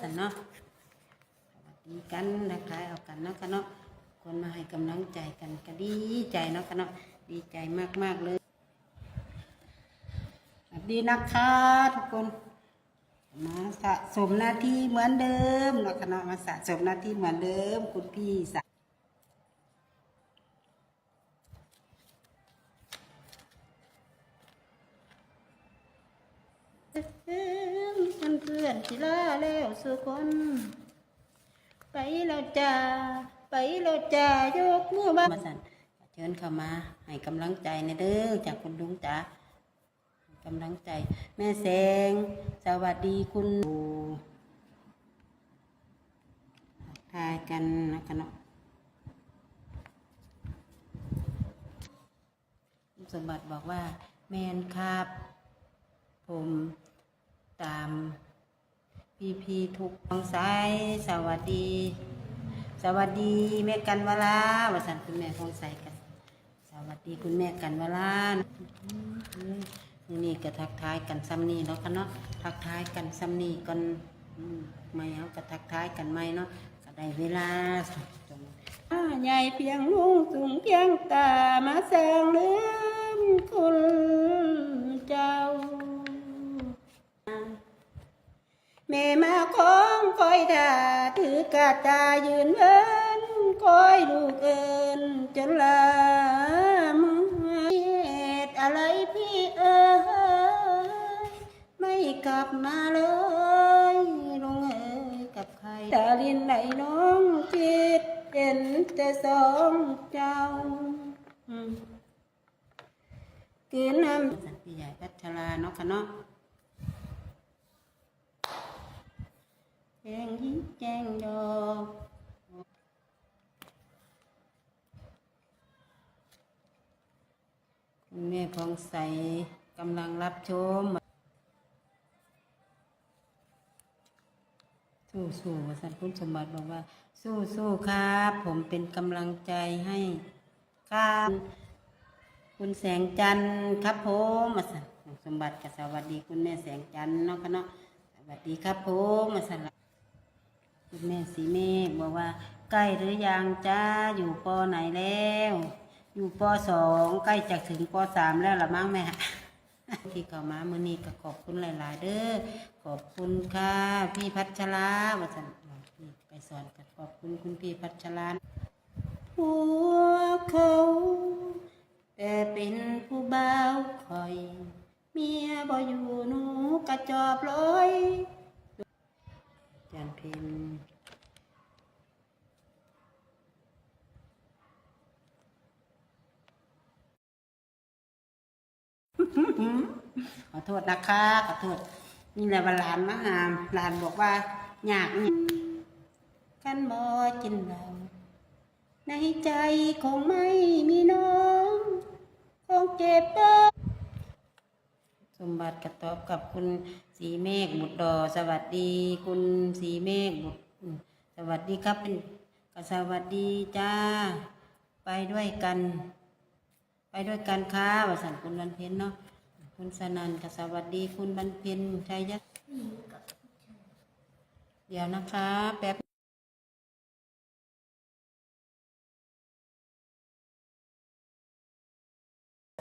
สันเนาะสวัสดีกันนะคะเอากันเนาะกันเนาะคนมาให้กำลังใจกันก็ดีใจเนาะกันเนาะดีใจมากๆเลยสวัสดีนะคะทุกคน มาสะสมหน้าที่เหมือนเดิมเนาะกันเนาะมาสะสมหน้าที่เหมือนเดิม คุณพี่ส เพื่อนที่ลาแล้วสุคน ไปแล้วจ้าไปแล้วจ้ายกมือมามาสั่นเชิญเข้ามา ให้กำลังใจในเด้อจากคุณลุงจ๋ากำลังใจ แม่แสง สวัสดีคุณปู่ทักทายกันนะคะเนาะสมบัติบอกว่า แมนครับ ผมตาม พี่พีทุกทางซ้ายสวัสดี สวัสดีแม่กันวลาวสันคุณแม่ของใสกันสวัสดีคุณแม่กันวลานี่ก็ทักทายกันซ้ำนี่เนาะกันเนาะทักทายกันซ้ำนี่กันอืมไม่เอาก็ทักทายกันไม่เนาะก็ได้เวลาใหญ่เพียงลุงสูงเพียงตามาแสงเลื่อมคุณ ด่าถือกาตายืนเอินคอยลูกเอินจนลามือเหตุอะไรพี่เอ๋ยไม่กลับมาเลยลงเอ๋ยกับใครตาลินไหนน้องคิดเห็นแต่สองเจ้าอืมคือน้ำสันพี่ใหญ่พัชราเนาะค่ะเนาะ แจ งยิ้มแจงดอกคุณแม่พองใสกำลังรับชมสู้สู้ๆว่าสันคุณสมบัติบอกว่า สู้สู้ครับ ผมเป็นกำลังใจให้ครับ คุณแสงจันทร์ครับผมมาสันสมบัติกับสวัสดีคุณแม่แสงจันทร์เนาะคะเนาะสวัสดีครับผมมาสันละ คุณแม่สีเมฆบอกว่า ใกล้หรือยังจ้าอยู่ปอไหนแล้ว อยู่ปอสองใกล้จะถึงปอสามแล้วละมั้งแม่ที่เข้ามามือนี้ก็ขอบคุณหลาย ๆ เด้อขอบคุณค่ะ พี่พัชราวสันไปสอนกันขอบคุณคุณพี่พัชราผัวเขา แต่เป็นผู้บ่าวคอย เมียบ่อยู่หนูกระจอบลอย จันเพนขอโทษนะคะ ขอโทษ นี่แหละว่าหลานมาหามหลานบอกว่าอยากกันบ่กินเหล้าในใจคงไม่มีน้อง คงเจ็บเด้อ สมบัติกระตอบกับคุณสีเมฆบุตรดอ สวัสดี คุณสีเมฆบุตรสวัสดีครับเป็นก็สวัสดีจ้า ไปด้วยกัน ไปด้วยกันค่ะวสันคุณวันเพ็ญเนาะคุณสนันกสวัสดี คุณบรรเพ็ญชัยยัตเดี๋ยวนะคะแป๊บ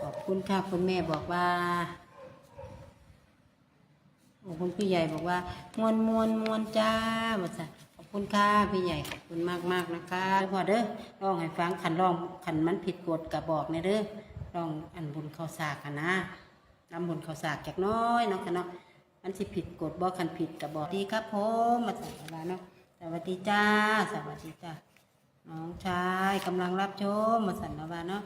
ขอบคุณค่ะ คุณแม่บอกว่า คุณพี่ใหญ่บอกว่ามวนมวนมวนจ้าบอสขอบคุณค่ะพี่ใหญ่ขอบคุณมากมากนะคะพอเด้อลองให้ฟังขันลองขันมันผิดกฎกับบอกในเด้อลองอันบุญข้าวสากกันนะนำบุญข้าวสากจากน้อยเนาะค่ะเนาะมันสิผิดกฎบอกขันผิดกับบอกดีครับผมมาใส่เวลาเนาะสวัสดีจ้าสวัสดีจ้าน้องชายกำลังรับชมมาสั่นมาบาเนาะ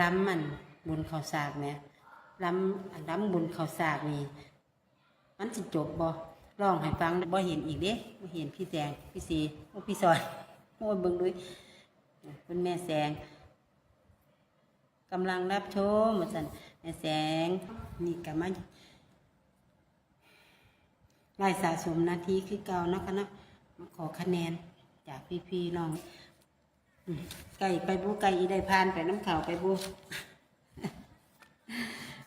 ล้ำมันบุญเขาวสากเนี่ยล้ำล้ำบุญเขาวสากนี่มันสิจบบ่ร้องให้ฟังบ่เห็นอีกเด้บ่เห็นพี่แสงพี่สีโอ้พี่ซอยโอ้เบิ่งด้วยคุณแม่แสงกำลังรับชมว่าซั่นแม่แสงนี่ก็มาไล่สะสมนาทีคือเก่านะคะนะมาขอคะแนนจากพี่ๆน้อง ไก่ไปบูไก่อีได้พานไปน้ำเขาไปบู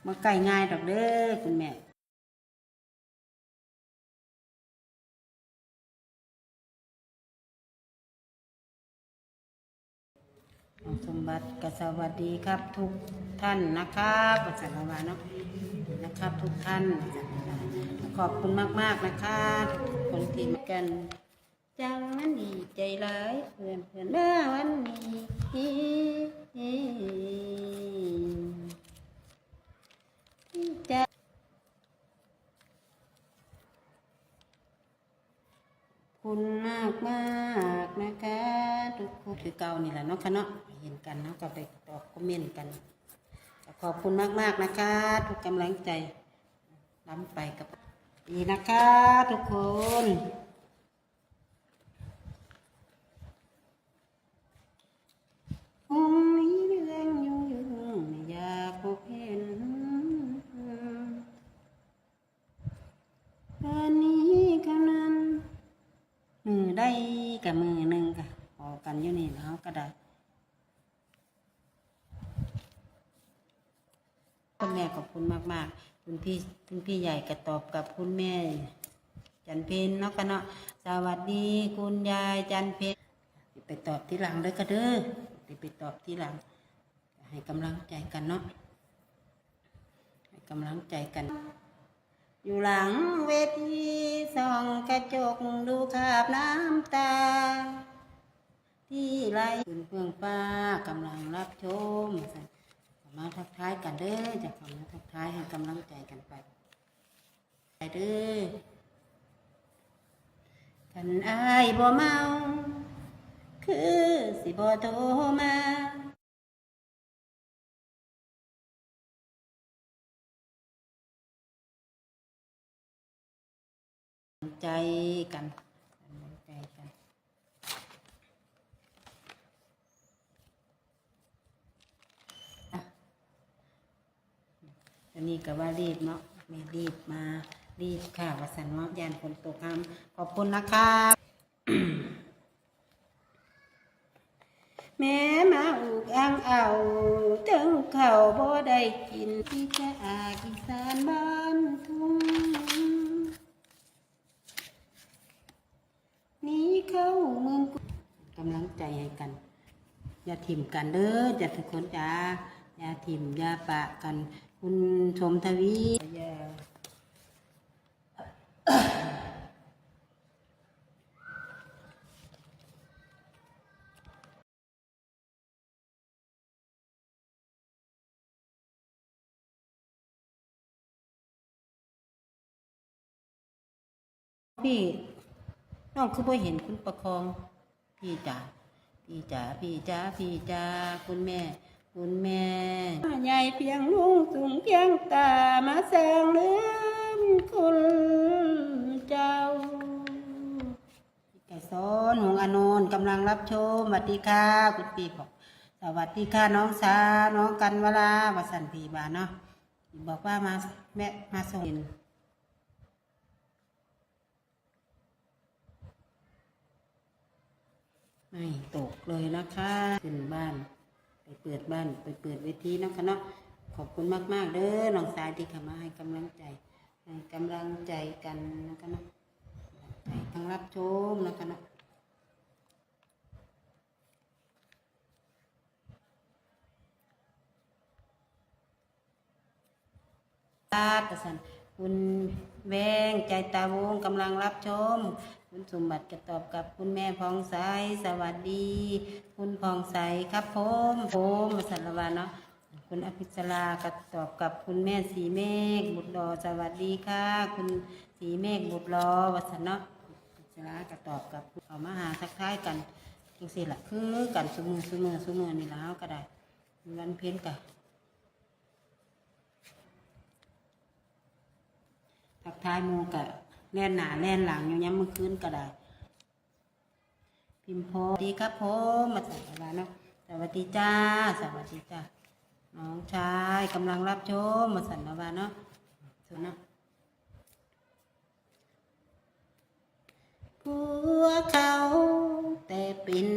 มาไก่ง่ายดอกเด้อคุณแม่สมบัติกสวัสดีครับทุกท่านนะครับปัจจัยวาเนาะนะครับ ทุกท่านขอบคุณมาก ๆ นะคะ ทุกคนที่มากัน จังมันดีใจร้ายเพื่อนเพื่อนเมื่อวันนี้จะคุณมากมากนะคะ ทุกคนคือเก่านี่แหละเนาะค่ะเนาะเห็นกันเนาะก็ไปตอบคอมเมนต์กัน ขอบคุณมากๆนะคะ ทุกกำลังใจล้ำไปกับดีนะคะ ทุกคน มือได้กับมือหนึ่งค่ะออกกันอยู่นี่แล้วก็ได้คุณแม่ขอบคุณมาก ๆ คุณพี่คุณพี่ใหญ่ก็ตอบกับคุณแม่ จันเพนเนาะกันเนาะสวัสดีคุณยายจันเพนไปตอบที่หลังเลยก็เด้อไปไปตอบที่หลัง ให้กำลังใจกันเนาะให้กำลังใจกัน อยู่หลังเวทีส่องกระจกดูขาบน้ำตา ที่ไหลขึ้นเพื่องฟ้ากำลังรับชมมาทักทายกันเด้อจะเข้ามาทักทายให้กำลังใจกันไปไปเด้อกันอายบ่เมา คือสิบโทรมา ใจกันใจกันอันนี้ก็ว่ารีบเนาะไม่รีบมา รีบค่ะวสันเนาะยานฝนตกน้ำขอบคุณนะคะแม่มาอุกอ่างเอาถึงเขาบ่ได้กินที่จะอาอีสานบ้านทุ่งหนี้เข้าเมืองกรุงกำลัง ใจให้กัน อย่าถิ่มกันเด้อจะทุกคนจ้าอย่าถิ่มอย่าปะกัน คุณชมทวีอย่าพี่น้องคือบ่เห็นคุณประคองพี่จ๋า พี่จ๋าพี่จ๋าพี่จ๋าคุณแม่ คุณแม่ใหญ่เพียงลุงสูงเพียงตามาแสงเลืมคุณเจ้าพี่ไก่ซ้อนหงอานนท์กำลังรับชมสวัสดีค่ะคุณปีบอกสวัสดีค่ะน้องสาน้องกันเวลาวสันปีบานเนาะบอกว่ามาแม่มาส่ง ไม่ตกเลยนะคะขึ้นบ้าน ไปเปิดบ้านไปเปิดเวทีนะคะเนาะขอบคุณมาก ๆ เด้อน้องสายที่เข้ามาให้กำลังใจ ให้กำลังใจกันนะคะเนาะให้ทั้งรับชมนะคะเนาะตาตะสันคุณแวงใจตาวงกำลังรับชม คุณสมบัติจะตอบกับคุณแม่พองใสสวัสดี คุณพองใสครับผมผมสารวาเนาะคุณอภิสราก็ตอบกับคุณแม่สีเมฆบุตรรอสวัสดีค่ะ คุณสีเมฆบุตรรอวัสนเนาะอภิสราก็ตอบกับเอามาหาทักทายกันจังสิละคือกันสมือสมือสมือนี่แล้วก็ได้วันเพ็ญกะทักทายมูกะ แน่นหนาแน่นหลังอย่างเงี้ยมือคืนก็ได้ พิมพ์โพดีครับผมมาแต่เวลาเนาะสวัสดีจ้า สวัสดีจ้า น้องชายกำลังรับชมมาสันนาวาเนาะสุนเนาะพวเขาแต่เป็น